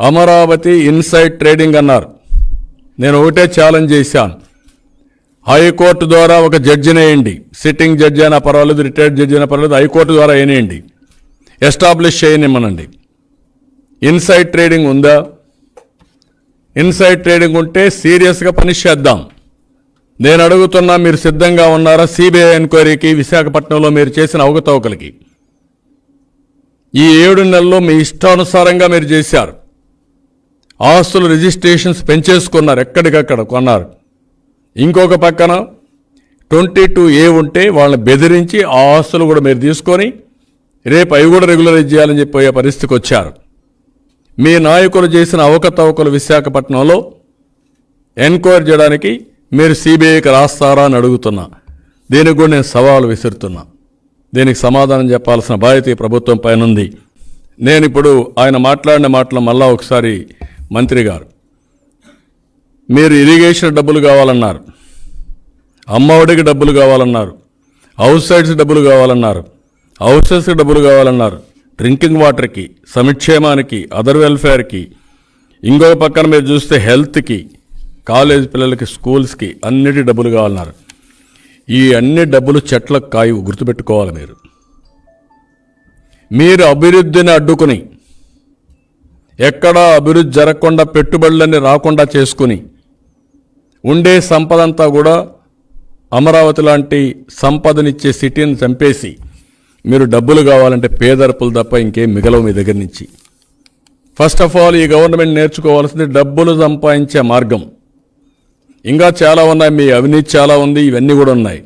Amaravati inside trading అన్నారు. నేను ఒకటే ఛాలెంజ్ చేశాను. హైకోర్టు ద్వారా ఒక జడ్జిని వేయండి. సిట్టింగ్ జడ్జి అయినా పర్వాలేదు రిటైర్డ్ జడ్జి అయినా పర్వాలేదు హైకోర్టు ద్వారా వేయండి. ఎస్టాబ్లిష్ చేయనిమ్మనండి. ఇన్సైడ్ ట్రేడింగ్ ఉందా? ఇన్సైడ్ ట్రేడింగ్ ఉంటే సీరియస్గా పని చేద్దాం. నేను అడుగుతున్నా మీరు సిద్ధంగా ఉన్నారా? సిబిఐ ఎంక్వైరీకి విశాఖపట్నంలో మీరు చేసిన అవకతవకలకి. ఈ ఏడు నెలల్లో మీ ఇష్టానుసారంగా మీరు చేశారు. ఆస్తులు రిజిస్ట్రేషన్స్ పెంచేసుకున్నారు ఎక్కడికక్కడ కొన్నారు. ఇంకొక పక్కన ట్వంటీ టూ ఏ ఉంటే వాళ్ళని బెదిరించి ఆ ఆస్తులు కూడా మీరు తీసుకొని రేపు అవి కూడా రెగ్యులరైజ్ చేయాలని చెప్పి పోయే పరిస్థితికి వచ్చారు. మీ నాయకులు చేసిన అవకతవకలు విశాఖపట్నంలో ఎంక్వైరీ చేయడానికి మీరు సిబిఐకి రాస్తారా అని అడుగుతున్నా. దీనికి కూడా నేను సవాలు విసురుతున్నా. దీనికి సమాధానం చెప్పాల్సిన బాధ్యత ఈ ప్రభుత్వం పైన ఉంది. నేను ఇప్పుడు ఆయన మాట్లాడిన మాటలు మళ్ళా ఒకసారి మంత్రి గారు మీరు ఇరిగేషన్ డబ్బులు కావాలన్నారు అమ్మఒడికి డబ్బులు కావాలన్నారు హౌస్ సైడ్స్ డబ్బులు కావాలన్నారు హౌసెస్కి డబ్బులు కావాలన్నారు డ్రింకింగ్ వాటర్కి సంక్షేమానికి అదర్ వెల్ఫేర్కి ఇంకో పక్కన మీరు చూస్తే హెల్త్కి కాలేజ్ పిల్లలకి స్కూల్స్కి అన్నిటి డబ్బులు కావాలన్నారు. ఈ అన్ని డబ్బులు చెట్లకు కాయవు గుర్తుపెట్టుకోవాలి మీరు. మీరు అభివృద్ధిని అడ్డుకుని ఎక్కడా అభివృద్ధి జరగకుండా పెట్టుబడులన్నీ రాకుండా చేసుకుని ఉండే సంపదంతా కూడా అమరావతి లాంటి సంపదనిచ్చే సిటీని చంపేసి మీరు డబ్బులు కావాలంటే పేదరపులు తప్ప ఇంకేం మిగలవు మీ దగ్గర నుంచి. ఫస్ట్ ఆఫ్ ఆల్ ఈ గవర్నమెంట్ నేర్చుకోవాల్సింది డబ్బులు సంపాదించే మార్గం. ఇంకా చాలా ఉన్నాయి మీ అవినీతి చాలా ఉంది ఇవన్నీ కూడా ఉన్నాయి.